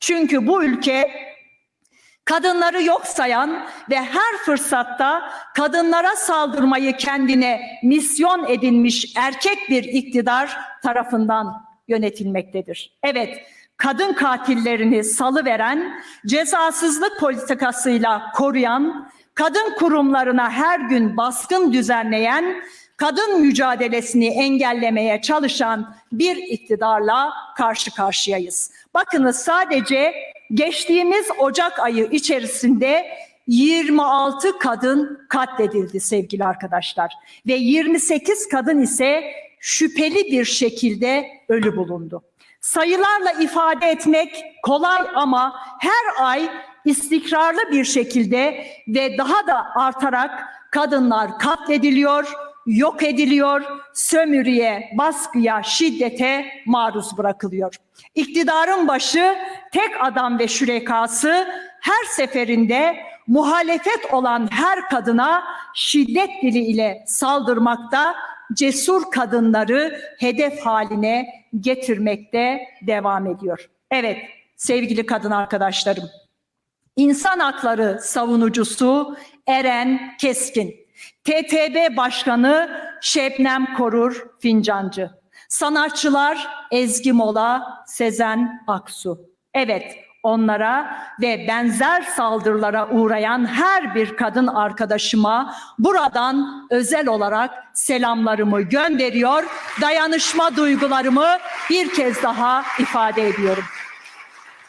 Çünkü bu ülke kadınları yok sayan ve her fırsatta kadınlara saldırmayı kendine misyon edinmiş erkek bir iktidar tarafından yönetilmektedir. Evet, kadın katillerini salıveren, cezasızlık politikasıyla koruyan, kadın kurumlarına her gün baskın düzenleyen, kadın mücadelesini engellemeye çalışan bir iktidarla karşı karşıyayız. Bakınız sadece geçtiğimiz Ocak ayı içerisinde 26 kadın katledildi sevgili arkadaşlar ve 28 kadın ise şüpheli bir şekilde ölü bulundu. Sayılarla ifade etmek kolay ama her ay istikrarlı bir şekilde ve daha da artarak kadınlar katlediliyor, yok ediliyor, sömürüye, baskıya, şiddete maruz bırakılıyor. İktidarın başı tek adam ve şürekası her seferinde muhalefet olan her kadına şiddet dili saldırmakta, cesur kadınları hedef haline getirmekte devam ediyor. Evet sevgili kadın arkadaşlarım, İnsan hakları savunucusu Eren Keskin, TTB Başkanı Şebnem Korur Fincancı, sanatçılar Ezgi Mola, Sezen Aksu. Evet, onlara ve benzer saldırılara uğrayan her bir kadın arkadaşıma buradan özel olarak selamlarımı gönderiyor, dayanışma duygularımı bir kez daha ifade ediyorum.